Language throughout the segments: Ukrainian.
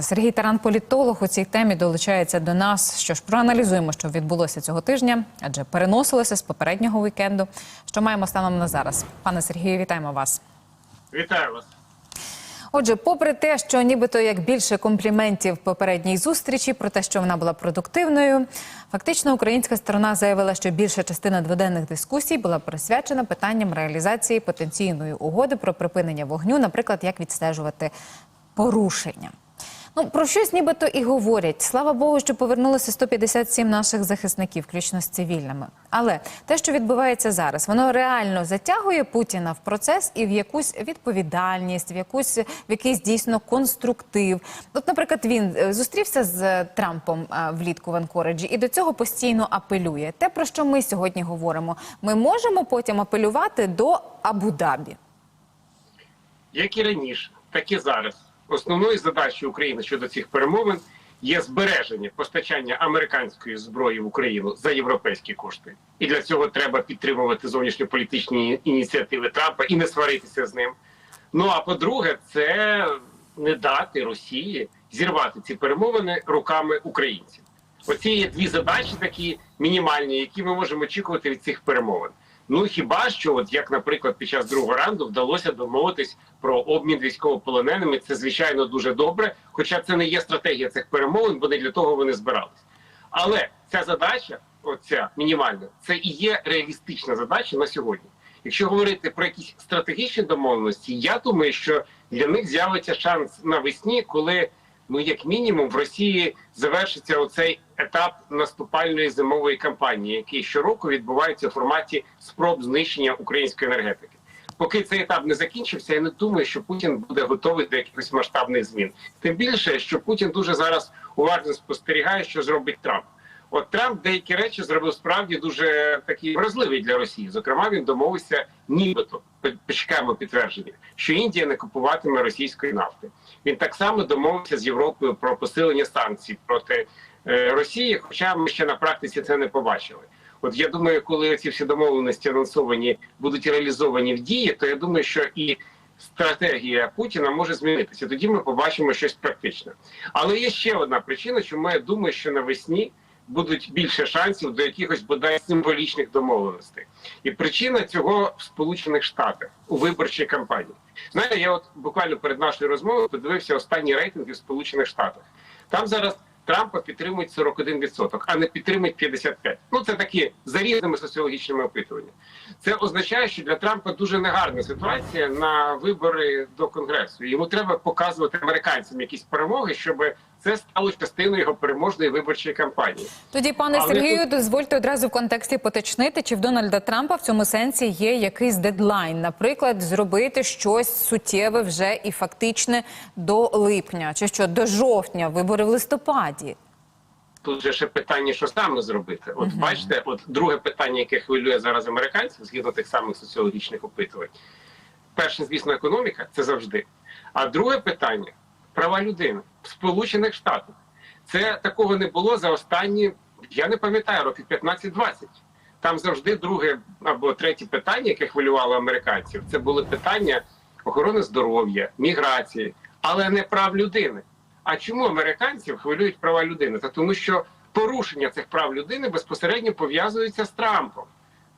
Сергій Таран, політолог у цій темі долучається до нас. Що ж, проаналізуємо, що відбулося цього тижня, адже переносилося з попереднього вікенду. Що маємо станом на зараз? Пане Сергію, вітаємо вас. Вітаю вас. Отже, попри те, що нібито як більше компліментів попередній зустрічі, про те, що вона була продуктивною, фактично українська сторона заявила, що більша частина дводенних дискусій була присвячена питанням реалізації потенційної угоди про припинення вогню, наприклад, як відстежувати порушення. Ну про щось нібито і говорять. Слава Богу, що повернулося 157 наших захисників, включно з цивільними. Але те, що відбувається зараз, воно реально затягує Путіна в процес і в якусь відповідальність, в якусь в якийсь дійсно конструктив. От, наприклад, він е, зустрівся з е, Трампом е, влітку в Анкориджі і до цього постійно апелює. Те, про що ми сьогодні говоримо, ми можемо потім апелювати до Абу-Дабі. Як і раніше, так і зараз. Основною задачею України щодо цих перемовин є збереження постачання американської зброї в Україну за європейські кошти. І для цього треба підтримувати зовнішньополітичні ініціативи Трампа і не сваритися з ним. Ну а по-друге, це не дати Росії зірвати ці перемовини руками українців. Оці є дві задачі, такі мінімальні, які ми можемо очікувати від цих перемовин. Ну хіба що, от як, наприклад, під час другого раунду вдалося домовитись про обмін військовополоненими, це звичайно дуже добре. Хоча це не є стратегія цих перемовин, бо не для того вони збирались. Але ця задача, оця мінімальна, це і є реалістична задача на сьогодні. Якщо говорити про якісь стратегічні домовленості, я думаю, що для них з'явиться шанс навесні, коли ну як мінімум в Росії завершиться оцей етап наступальної зимової кампанії, який щороку відбувається в форматі спроб знищення української енергетики. Поки цей етап не закінчився, я не думаю, що Путін буде готовий до якихось масштабних змін. Тим більше, що Путін дуже зараз уважно спостерігає, що зробить Трамп. От Трамп деякі речі зробив справді дуже такі вразливі для Росії. Зокрема, він домовився, нібито почекаємо підтвердження, що Індія не купуватиме російської нафти. Він так само домовився з Європою про посилення санкцій проти е, Росії, хоча ми ще на практиці це не побачили. От я думаю, коли ці всі домовленості анонсовані будуть реалізовані в дії, то я думаю, що і стратегія Путіна може змінитися. Тоді ми побачимо щось практичне. Але є ще одна причина, чому я думаю, що навесні будуть більше шансів до якихось бодай символічних домовленостей. І причина цього в Сполучених Штатах у виборчій кампанії. Знаєте, я от буквально перед нашою розмовою подивився останні рейтинги в Сполучених Штатах. Там зараз Трампа підтримують 41%, а не підтримують 55%. Ну це такі за різними соціологічними опитуваннями. Це означає, що для Трампа дуже негарна ситуація на вибори до конгресу. Йому треба показувати американцям якісь перемоги, щоб це стало частиною його переможної виборчої кампанії. Тоді, пане Але Сергію, тут- дозвольте одразу в контексті поточнити, чи в Дональда Трампа в цьому сенсі є якийсь дедлайн, наприклад, зробити щось суттєве вже і фактичне до липня, чи що до жовтня, вибори в листопаді. Тут же ще питання, що саме зробити. От бачите, от друге питання, яке хвилює зараз американців, згідно тих самих соціологічних опитувань. Перше, звісно, економіка це завжди. А друге питання права людини в Сполучених Штатах. Це такого не було за останні, я не пам'ятаю, років 15-20. Там завжди друге або третє питання, яке хвилювало американців, це були питання охорони здоров'я, міграції, але не прав людини. А чому американців хвилюють права людини? Та тому, що порушення цих прав людини безпосередньо пов'язується з Трампом.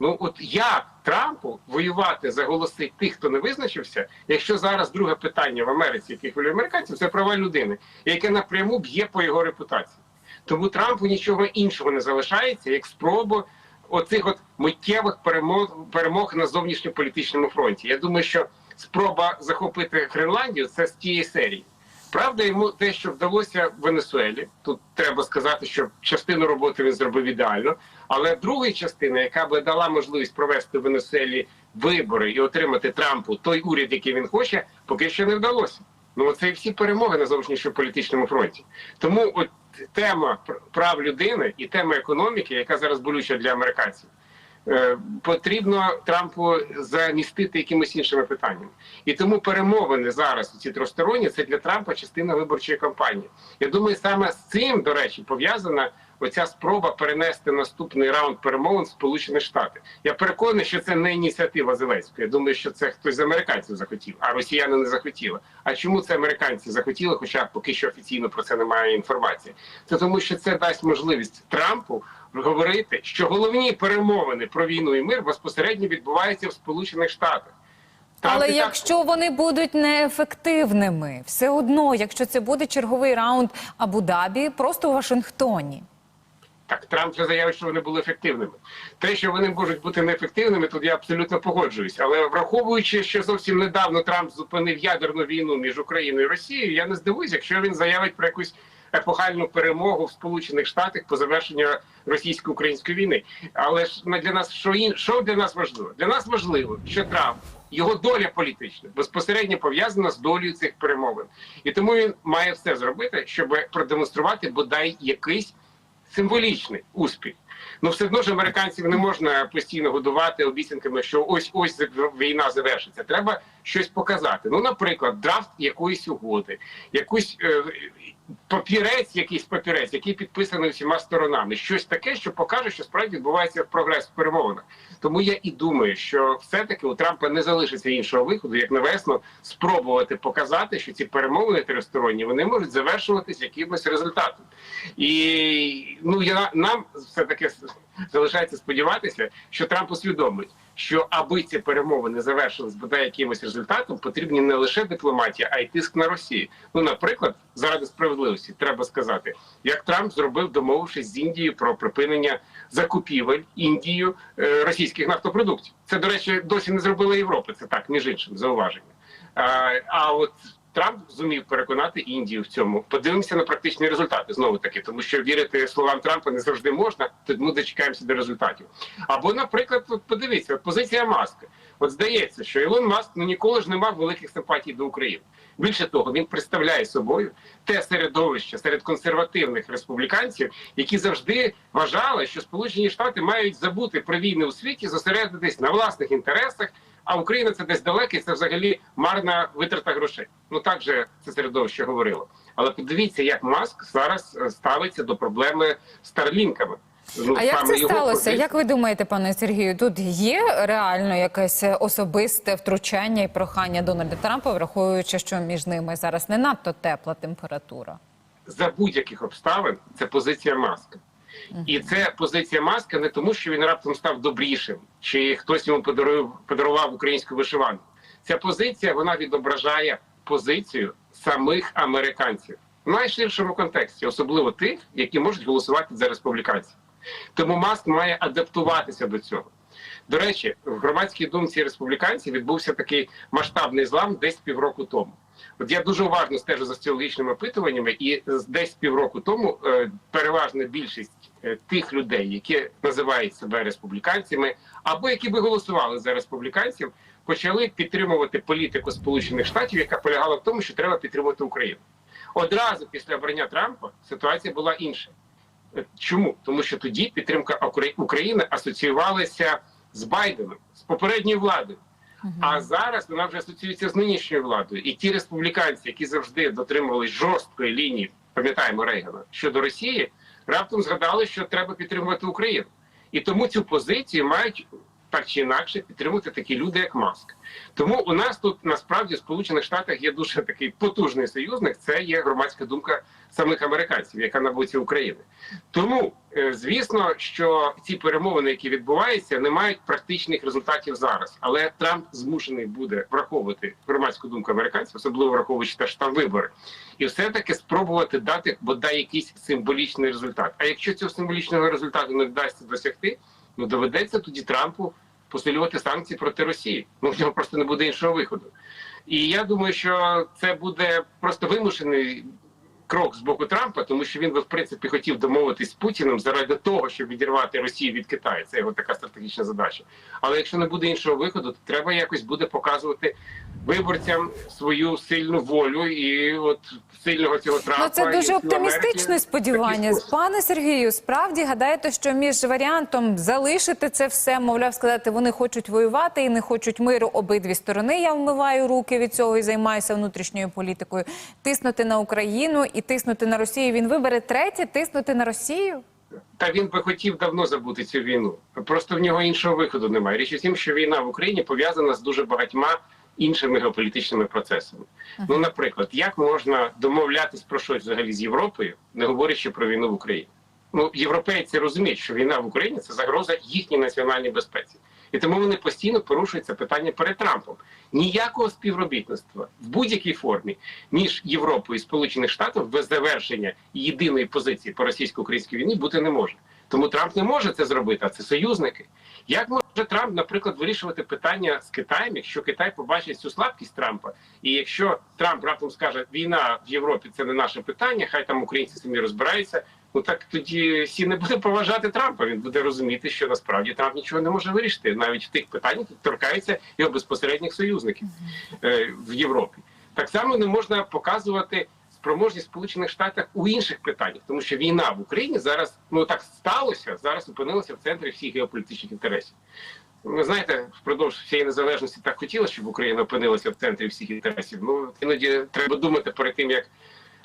Ну от як Трампу воювати за голоси тих, хто не визначився, якщо зараз друге питання в Америці, яке хвилює американців, це права людини, яке напряму б'є по його репутації. Тому Трампу нічого іншого не залишається, як спробу оцих от миттєвих перемог перемог на зовнішньополітичному фронті. Я думаю, що спроба захопити Гренландію це з тієї серії. Правда, йому те, що вдалося в Венесуелі, тут треба сказати, що частину роботи він зробив ідеально. Але друга частина, яка би дала можливість провести в Венесуелі вибори і отримати Трампу той уряд, який він хоче, поки що не вдалося. Ну це і всі перемоги на зовнішньополітичному фронті. Тому от тема пр- прав людини і тема економіки, яка зараз болюча для американців. Е, Потрібно Трампу замістити якимись іншими питаннями, і тому перемовини зараз у ці тросторонні це для Трампа частина виборчої кампанії. Я думаю, саме з цим, до речі, пов'язана оця спроба перенести наступний раунд перемовин в Сполучені Штати. Я переконаний, що це не ініціатива Зеленського. Я думаю, що це хтось з американців захотів, а росіяни не захотіли. А чому це американці захотіли? Хоча поки що офіційно про це немає інформації. Це тому, що це дасть можливість Трампу говорити, що головні перемовини про війну і мир безпосередньо відбуваються в Сполучених Штатах. Трамп Але і так якщо вони будуть неефективними, все одно, якщо це буде черговий раунд Абу-Дабі, просто у Вашингтоні. Так, Трамп вже заявив, що вони були ефективними. Те, що вони можуть бути неефективними, тут я абсолютно погоджуюсь. Але враховуючи, що зовсім недавно Трамп зупинив ядерну війну між Україною і Росією, я не здивуюсь, якщо він заявить про якусь епохальну перемогу в Сполучених Штатах по завершенню російсько-української війни. Але ж для нас що ін- що для нас важливо? Для нас важливо, що Трамп. Його доля політична безпосередньо пов'язана з долею цих перемовин, і тому він має все зробити, щоб продемонструвати бодай якийсь символічний успіх. Ну, все одно ж американців не можна постійно годувати обіцянками, що ось ось війна завершиться. Треба щось показати. Ну, наприклад, драфт якоїсь угоди, якусь е, папірець, якийсь папірець, який підписаний всіма сторонами. Щось таке, що покаже, що справді відбувається прогрес в перемовинах. Тому я і думаю, що все-таки у Трампа не залишиться іншого виходу, як навесно спробувати показати, що ці перемовини тристоронні вони можуть завершуватись якимось результатом. І ну я нам все таки залишається сподіватися, що Трамп усвідомить, що аби ці перемовини завершились бодай якимось результатом, потрібні не лише дипломатія, а й тиск на Росію. Ну, наприклад, заради справедливості треба сказати, як Трамп зробив, домовившись з Індією про припинення закупівель Індією е, російських нафтопродуктів. Це до речі, досі не зробила Європа. Це так між іншим зауваження. А, а от Трамп зумів переконати Індію в цьому. Подивимося на практичні результати знову таки, тому що вірити словам Трампа не завжди можна. Ми дочекаємося до результатів. Або, наприклад, подивіться, позиція Маска. От здається, що Ілон Маск ну ніколи ж не мав великих симпатій до України. Більше того, він представляє собою те середовище серед консервативних республіканців, які завжди вважали, що Сполучені Штати мають забути про війни у світі, зосередитись на власних інтересах. А Україна це десь далеке, це взагалі марна витрата грошей. Ну так же це середовище говорило. Але подивіться, як Маск зараз е, ставиться до проблеми з старлінками. Ну, А як це сталося? позиція. Як ви думаєте, пане Сергію, тут є реально якесь особисте втручання і прохання Дональда Трампа, враховуючи, що між ними зараз не надто тепла температура? за будь-яких обставин це позиція маска. І це позиція маска не тому, що він раптом став добрішим, чи хтось йому подарував, подарував українську вишиванку. Ця позиція вона відображає позицію самих американців в найширшому контексті, особливо тих, які можуть голосувати за республіканців. Тому Маск має адаптуватися до цього. До речі, в громадській думці республіканців відбувся такий масштабний злам десь півроку тому. От я дуже уважно стежу за соціологічними опитуваннями, і десь півроку тому е, переважна більшість тих людей, які називають себе республіканцями, або які би голосували за республіканців, почали підтримувати політику Сполучених Штатів, яка полягала в тому, що треба підтримувати Україну. Одразу після обрання Трампа ситуація була інша. Е, Чому? Тому що тоді підтримка України асоціювалася з Байденом, з попередньою владою. А зараз вона вже асоціюється з нинішньою владою. І ті республіканці, які завжди дотримувались жорсткої лінії, пам'ятаємо Рейгана, щодо Росії, раптом згадали, що треба підтримувати Україну. І тому цю позицію мають так чи інакше підтримувати такі люди, як Маск. Тому у нас тут насправді в Сполучених Штатах є дуже такий потужний союзник. Це є громадська думка самих американців, яка на боці України. Тому е, звісно, що ці перемовини, які відбуваються, не мають практичних результатів зараз. Але Трамп змушений буде враховувати громадську думку американців, особливо враховуючи що там вибори, і все таки спробувати дати бодай якийсь символічний результат. А якщо цього символічного результату не вдасться досягти, ну доведеться тоді Трампу посилювати санкції проти Росії. Ну в нього просто не буде іншого виходу. І я думаю, що це буде просто вимушений крок з боку Трампа, тому що він би в принципі хотів домовитись з Путіним заради того, щоб відірвати Росію від Китаю. Це його така стратегічна задача. Але якщо не буде іншого виходу, то треба якось буде показувати виборцям свою сильну волю і от сильного цього Трампа. Ну це дуже оптимістичне сподівання. Пане Сергію, справді гадаєте, що між варіантом залишити це все, мовляв, сказати, вони хочуть воювати і не хочуть миру обидві сторони. Я вмиваю руки від цього і займаюся внутрішньою політикою. Тиснути на Україну і тиснути на Росію. Він вибере третє, тиснути на Росію. Та він би хотів давно забути цю війну. Просто в нього іншого виходу немає. Річ у тім, що війна в Україні пов'язана з дуже багатьма іншими геополітичними процесами. Ну, наприклад, як можна домовлятись про щось взагалі з Європою, не говорячи про війну в Україні? Ну, європейці розуміють, що війна в Україні це загроза їхній національній безпеці. І тому вони постійно порушують це питання перед Трампом. Ніякого співробітництва в будь-якій формі між Європою і Сполучених Штатів без завершення єдиної позиції по російсько-українській війні бути не може. Тому Трамп не може це зробити, а це союзники. Як може Трамп, наприклад, вирішувати питання з Китаєм, якщо Китай побачить цю слабкість Трампа, і якщо Трамп раптом скаже, війна в Європі це не наше питання, хай там українці самі розбираються. Ну так тоді всі не буде поважати Трампа. Він буде розуміти, що насправді Трамп нічого не може вирішити, навіть в тих питаннях, які торкаються його безпосередніх союзників е, в Європі. Так само не можна показувати спроможність Сполучених Штатів у інших питаннях, тому що війна в Україні зараз ну так сталося, зараз опинилася в центрі всіх геополітичних інтересів. Ви знаєте, впродовж всієї незалежності так хотілося, щоб Україна опинилася в центрі всіх інтересів. Ну іноді треба думати перед тим, як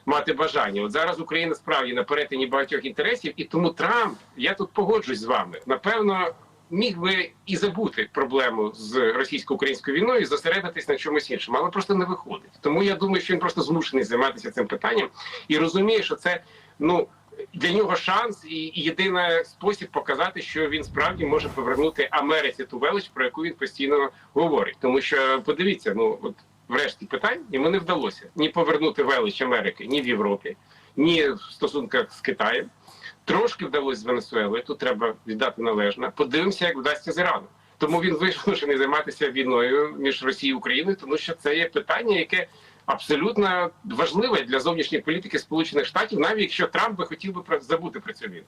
мати бажання. От зараз Україна справді на перетині багатьох інтересів, і тому Трамп, я тут погоджуюсь з вами. Напевно, міг би і забути проблему з російсько-українською війною і зосередитись на чомусь іншому, але просто не виходить. Тому я думаю, що він просто змушений займатися цим питанням і розуміє, що це ну. Для нього шанс і єдиний спосіб показати, що він справді може повернути Америці ту велич, про яку він постійно говорить. Тому що подивіться, ну от врешті питань йому не вдалося ні повернути велич Америки, ні в Європі, ні в стосунках з Китаєм. Трошки вдалося з Венесуелою. Тут треба віддати належне. Подивимося, як вдасться з Іраном. Тому він вимушений займатися війною між Росією і Україною, тому що це є питання, яке абсолютно важливе для зовнішньої політики Сполучених Штатів, навіть якщо Трамп би хотів би забути про цю війну.